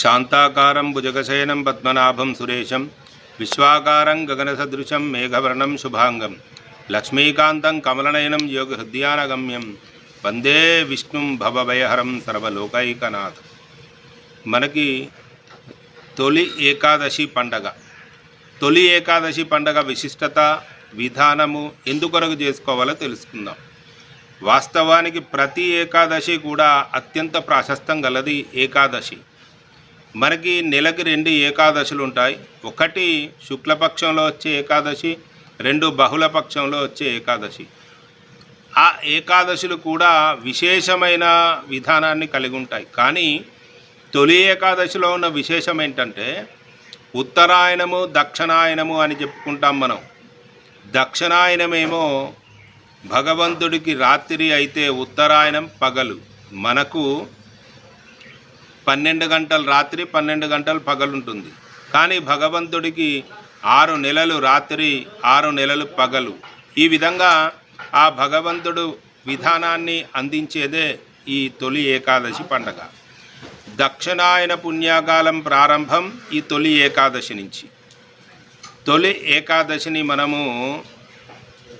శాంతాకారం భుజగశయనం పద్మనాభం సురేశం విశ్వాకారం గగనసదృశం మేఘవర్ణం శుభాంగం లక్ష్మీకాంతం కమలనయనం యోగ హృదయానగమ్యం వందే విష్ణుం భవభయహరం సర్వలోకైకనాథ్ మనకి తొలి ఏకాదశి పండగ. తొలి ఏకాదశి పండగ విశిష్టత విధానము ఎందుకొరకు చేసుకోవాలో తెలుసుకుందాం. వాస్తవానికి ప్రతి ఏకాదశి కూడా అత్యంత ప్రాశస్తం గలది ఏకాదశి. మనకి నెలకి రెండు ఏకాదశులు ఉంటాయి. ఒకటి శుక్లపక్షంలో వచ్చే ఏకాదశి రెండు బహుళ పక్షంలో వచ్చే ఏకాదశి. ఆ ఏకాదశులు కూడా విశేషమైన విధానాన్ని కలిగి ఉంటాయి. కానీ తొలి ఏకాదశిలో ఉన్న విశేషం ఏంటంటే ఉత్తరాయణము దక్షిణాయనము అని చెప్పుకుంటాం మనం. దక్షిణాయనమేమో భగవంతుడికి రాత్రి అయితే ఉత్తరాయణం పగలు. మనకు పన్నెండు గంటలు రాత్రి పన్నెండు గంటలు పగలుంటుంది. కానీ భగవంతుడికి ఆరు నెలలు రాత్రి ఆరు నెలలు పగలు. ఈ విధంగా ఆ భగవంతుడు విధానాన్ని అందించేదే ఈ తొలి ఏకాదశి పండగ. దక్షిణాయన పుణ్యాకాలం ప్రారంభం ఈ తొలి ఏకాదశి నుంచి. తొలి ఏకాదశిని మనము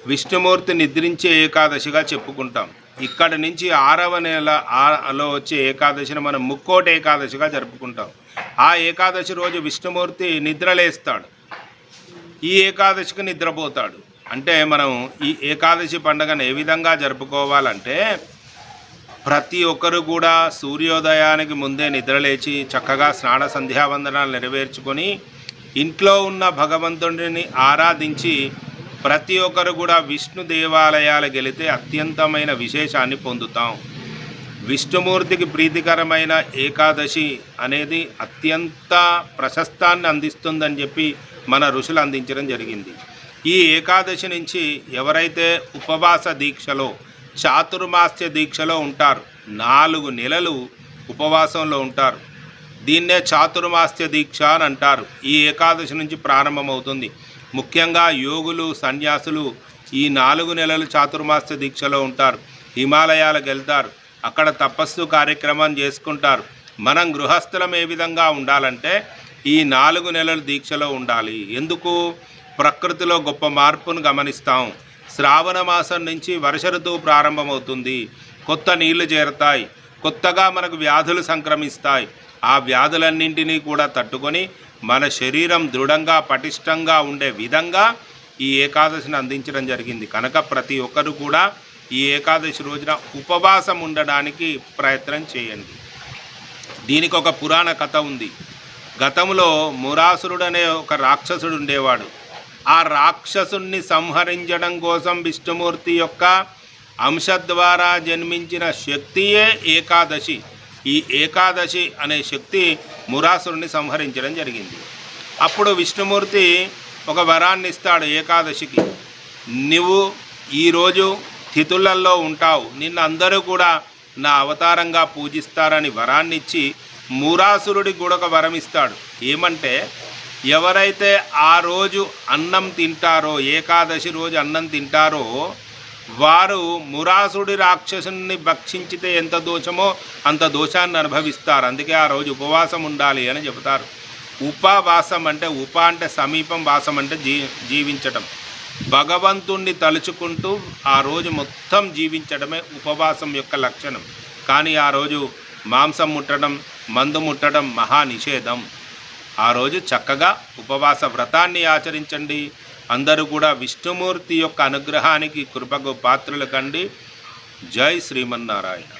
విష్ణుమూర్తి నిద్రించే ఏకాదశిగా చెప్పుకుంటాం. ఇక్కడ నుంచి ఆరవ నెల ఆలో వచ్చే ఏకాదశిని మనం ముక్కోటి ఏకాదశిగా జరుపుకుంటాం. ఆ ఏకాదశి రోజు విష్ణుమూర్తి నిద్రలేస్తాడు. ఈ ఏకాదశికి నిద్రపోతాడు. అంటే మనం ఈ ఏకాదశి పండుగను ఏ విధంగా జరుపుకోవాలంటే ప్రతి ఒక్కరు కూడా సూర్యోదయానికి ముందే నిద్రలేచి చక్కగా స్నాన సంధ్యావందనాలు నెరవేర్చుకొని ఇంట్లో ఉన్న భగవంతుడిని ఆరాధించి ప్రతి ఒక్కరు కూడా విష్ణు దేవాలయాలు గెలితే అత్యంతమైన విశేషాన్ని పొందుతాం. విష్ణుమూర్తికి ప్రీతికరమైన ఏకాదశి అనేది అత్యంత ప్రశస్తాన్ని అందిస్తుందని చెప్పి మన ఋషులు అందించడం జరిగింది. ఈ ఏకాదశి నుంచి ఎవరైతే ఉపవాస దీక్షలో చాతుర్మాస్య దీక్షలో ఉంటారు నాలుగు నెలలు ఉపవాసంలో ఉంటారు. దీన్నే చాతుర్మాస్య దీక్ష అని అంటారు. ఈ ఏకాదశి నుంచి ప్రారంభమవుతుంది. ముఖ్యంగా యోగులు సన్యాసులు ఈ నాలుగు నెలలు చాతుర్మాస దీక్షలో ఉంటారు. హిమాలయాలకు వెళ్తారు అక్కడ తపస్సు కార్యక్రమం చేసుకుంటారు. మనం గృహస్థులం ఏ విధంగా ఉండాలంటే ఈ నాలుగు నెలలు దీక్షలో ఉండాలి. ఎందుకు? ప్రకృతిలో గొప్ప మార్పును గమనిస్తాం. శ్రావణ మాసం నుంచి వర్ష ఋతువు ప్రారంభమవుతుంది. కొత్త నీళ్ళు చేరతాయి. కొత్తగా మనకు వ్యాధులు సంక్రమిస్తాయి. ఆ వ్యాధులన్నింటినీ కూడా తట్టుకొని మన శరీరం దృఢంగా పటిష్టంగా ఉండే విధంగా ఈ ఏకాదశిని అందించడం జరిగింది. కనుక ప్రతి ఒక్కరు కూడా ఈ ఏకాదశి రోజున ఉపవాసం ఉండడానికి ప్రయత్నం చేయండి. దీనికి ఒక పురాణ కథ ఉంది. గతంలో మురాసురుడు అనే ఒక రాక్షసుడు ఉండేవాడు. ఆ రాక్షసుణ్ణి సంహరించడం కోసం విష్ణుమూర్తి యొక్క అంశ ద్వారా జన్మించిన శక్తియే ఏకాదశి. ఈ ఏకాదశి అనే శక్తి మురాసురుని సంహరించడం జరిగింది. అప్పుడు విష్ణుమూర్తి ఒక వరాన్ని ఇస్తాడు ఏకాదశికి. నువ్వు ఈరోజు తిథులలో ఉంటావు. నిన్ను అందరూ కూడా నా అవతారంగా పూజిస్తారని వరాన్ని ఇచ్చి మూరాసురుడికి కూడా ఒక వరం ఇస్తాడు. ఏమంటే ఎవరైతే ఆ రోజు అన్నం తింటారో ఏకాదశి రోజు అన్నం తింటారో వారు మురాసుడి రాక్షసుని భక్షించితే ఎంత దోషమో అంత దోషాన్ని అనుభవిస్తారు. అందుకే ఆ రోజు ఉపవాసం ఉండాలి అని చెబుతారు. ఉపవాసం అంటే ఉప అంటే సమీపం వాసం అంటే జీ జీవించటం. భగవంతుణ్ణి తలుచుకుంటూ ఆ రోజు మొత్తం జీవించడమే ఉపవాసం యొక్క లక్షణం. కానీ ఆ రోజు మాంసం ముట్టడం మందు ముట్టడం మహా నిషేధం. ఆ రోజు చక్కగా ఉపవాస వ్రతాన్ని ఆచరించండి. అందరూ కూడా విష్ణుమూర్తి యొక్క అనుగ్రహానికి కృపకు పాత్రలు కండి. జై శ్రీమన్నారాయణ.